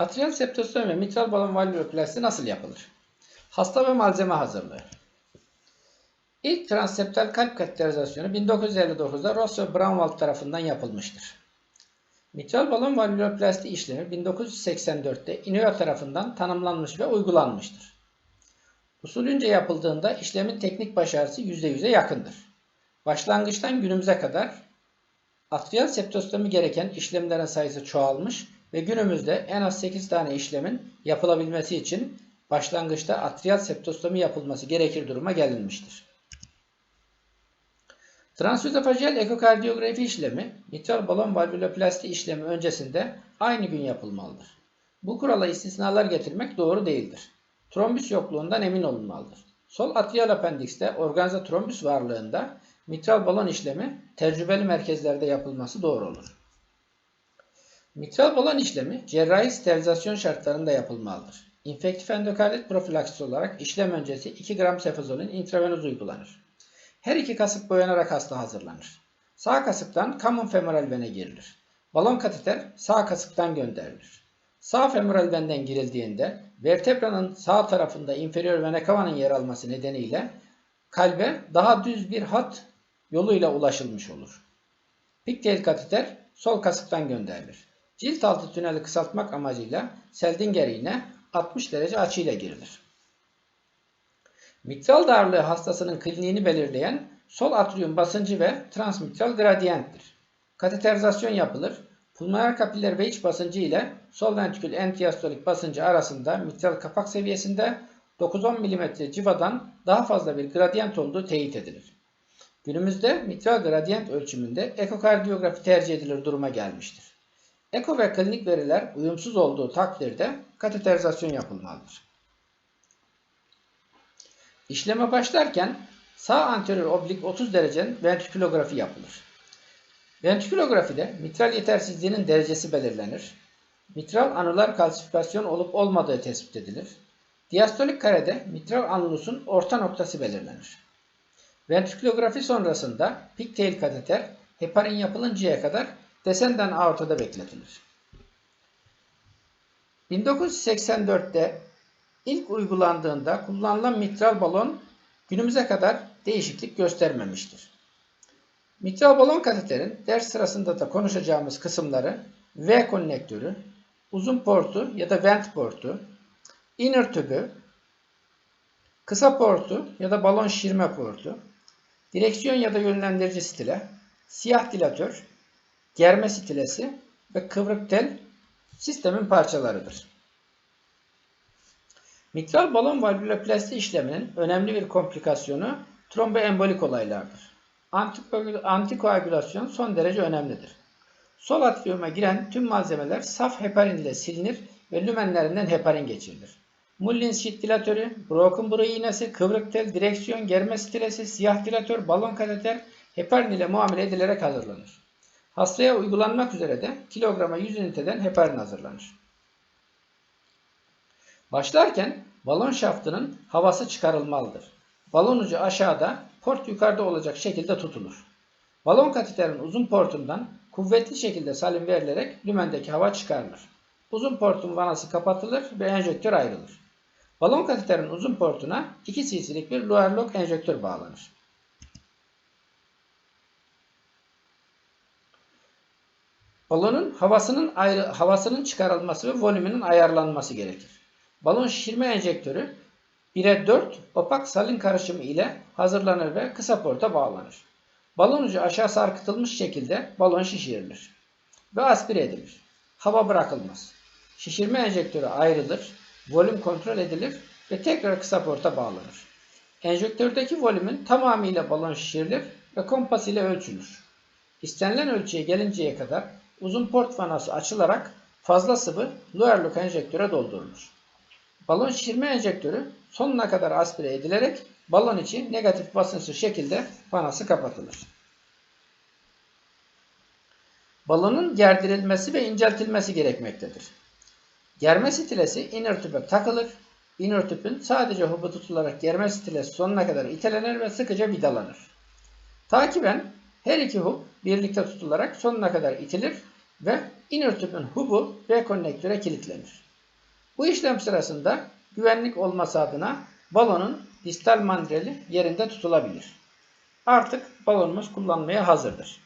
Atrial septostomi ve mitral balon valvuloplasti nasıl yapılır? Hasta ve malzeme hazırlığı. İlk transseptal kalp kateterizasyonu 1959'da Ross ve Braunwald tarafından yapılmıştır. Mitral balon valvuloplasti işlemi 1984'te Inoue tarafından tanımlanmış ve uygulanmıştır. Usulünce yapıldığında işlemin teknik başarısı %100'e yakındır. Başlangıçtan günümüze kadar atrial septostomi gereken işlemlerin sayısı çoğalmış ve günümüzde en az 8 tane işlemin yapılabilmesi için başlangıçta atrial septostomi yapılması gerekir duruma gelinmiştir. Transözofageal ekokardiyografi işlemi, mitral balon valvuloplasti işlemi öncesinde aynı gün yapılmalıdır. Bu kurala istisnalar getirmek doğru değildir. Trombüs yokluğundan emin olunmalıdır. Sol atrial apendikste organza trombüs varlığında mitral balon işlemi tecrübeli merkezlerde yapılması doğru olur. Mitral balon işlemi cerrahi sterilizasyon şartlarında yapılmalıdır. İnfektif endokardit profilaksisi olarak işlem öncesi 2 gram sefazolin intravenöz uygulanır. Her iki kasık boyanarak hasta hazırlanır. Sağ kasıktan common femoral vene girilir. Balon kateter sağ kasıktan gönderilir. Sağ femoral venden girildiğinde vertebranın sağ tarafında inferior vena cavanın yer alması nedeniyle kalbe daha düz bir hat yoluyla ulaşılmış olur. Pigtail kateter sol kasıktan gönderilir. Cilt altı tüneli kısaltmak amacıyla Seldinger iğne 60 derece açıyla girilir. Mitral darlığı hastasının kliniğini belirleyen sol atrium basıncı ve transmitral gradiyenttir. Kateterizasyon yapılır. Pulmoner kapiller ve iç basıncı ile sol ventrikül entriastolik basıncı arasında mitral kapak seviyesinde 9-10 mm civadan daha fazla bir gradiyent olduğu teyit edilir. Günümüzde mitral gradiyent ölçümünde ekokardiyografi tercih edilir duruma gelmiştir. Eko ve klinik veriler uyumsuz olduğu takdirde kateterizasyon yapılmalıdır. İşleme başlarken sağ anterior oblik 30 derecenin ventrikülografi yapılır. Ventrikülografide mitral yetersizliğinin derecesi belirlenir. Mitral anular kalsifikasyon olup olmadığı tespit edilir. Diastolik karede mitral anulusun orta noktası belirlenir. Ventrikülografi sonrasında pigtail kateter heparin yapılıncaya kadar descendant aortada bekletilir. 1984'te ilk uygulandığında kullanılan mitral balon günümüze kadar değişiklik göstermemiştir. Mitral balon kateterin ders sırasında da konuşacağımız kısımları V konnektörü, uzun portu ya da vent portu, inner tübü, kısa portu ya da balon şişirme portu, direksiyon ya da yönlendirici stile, siyah dilatör, germe stilesi ve kıvrık tel sistemin parçalarıdır. Mitral balon valvuloplasti işleminin önemli bir komplikasyonu tromboembolik olaylardır. Antikoagülasyon son derece önemlidir. Sol atriyuma giren tüm malzemeler saf heparin ile silinir ve lümenlerinden heparin geçirilir. Mullins şit dilatörü, broken buru iğnesi, kıvrık tel, direksiyon, germe stilesi, siyah dilatör, balon kateter heparin ile muamele edilerek hazırlanır. Hastaya uygulanmak üzere de kilograma 100 üniteden heparin hazırlanır. Başlarken balon şaftının havası çıkarılmalıdır. Balon ucu aşağıda, port yukarıda olacak şekilde tutulur. Balon kateterin uzun portundan kuvvetli şekilde salim verilerek lümendeki hava çıkarılır. Uzun portun vanası kapatılır ve enjektör ayrılır. Balon kateterin uzun portuna 2 cc'lik bir Luer-Lock enjektör bağlanır. Balonun havasının ayrı, havasının çıkarılması ve volümünün ayarlanması gerekir. Balon şişirme enjektörü 1'e 4 opak salin karışımı ile hazırlanır ve kısa porta bağlanır. Balon ucu aşağı sarkıtılmış şekilde balon şişirilir ve aspire edilir. Hava bırakılmaz. Şişirme enjektörü ayrılır, volüm kontrol edilir ve tekrar kısa porta bağlanır. Enjektördeki volümün tamamıyla balon şişirilir ve kompas ile ölçülür. İstenilen ölçüye gelinceye kadar uzun port vanası açılarak fazla sıvı Luer-Lock enjektöre doldurulur. Balon şişirme enjektörü sonuna kadar aspire edilerek balon içi negatif basınçlı şekilde vanası kapatılır. Balonun gerdirilmesi ve inceltilmesi gerekmektedir. Germe stilesi inner tüpe takılır. Inner tüpün sadece hubu tutularak germe stilesi sonuna kadar itelenir ve sıkıca vidalanır. Takiben her iki hub birlikte tutularak sonuna kadar itilir ve inner tüpün hubu V konnektöre kilitlenir. Bu işlem sırasında güvenlik olması adına balonun distal mandreli yerinde tutulabilir. Artık balonumuz kullanmaya hazırdır.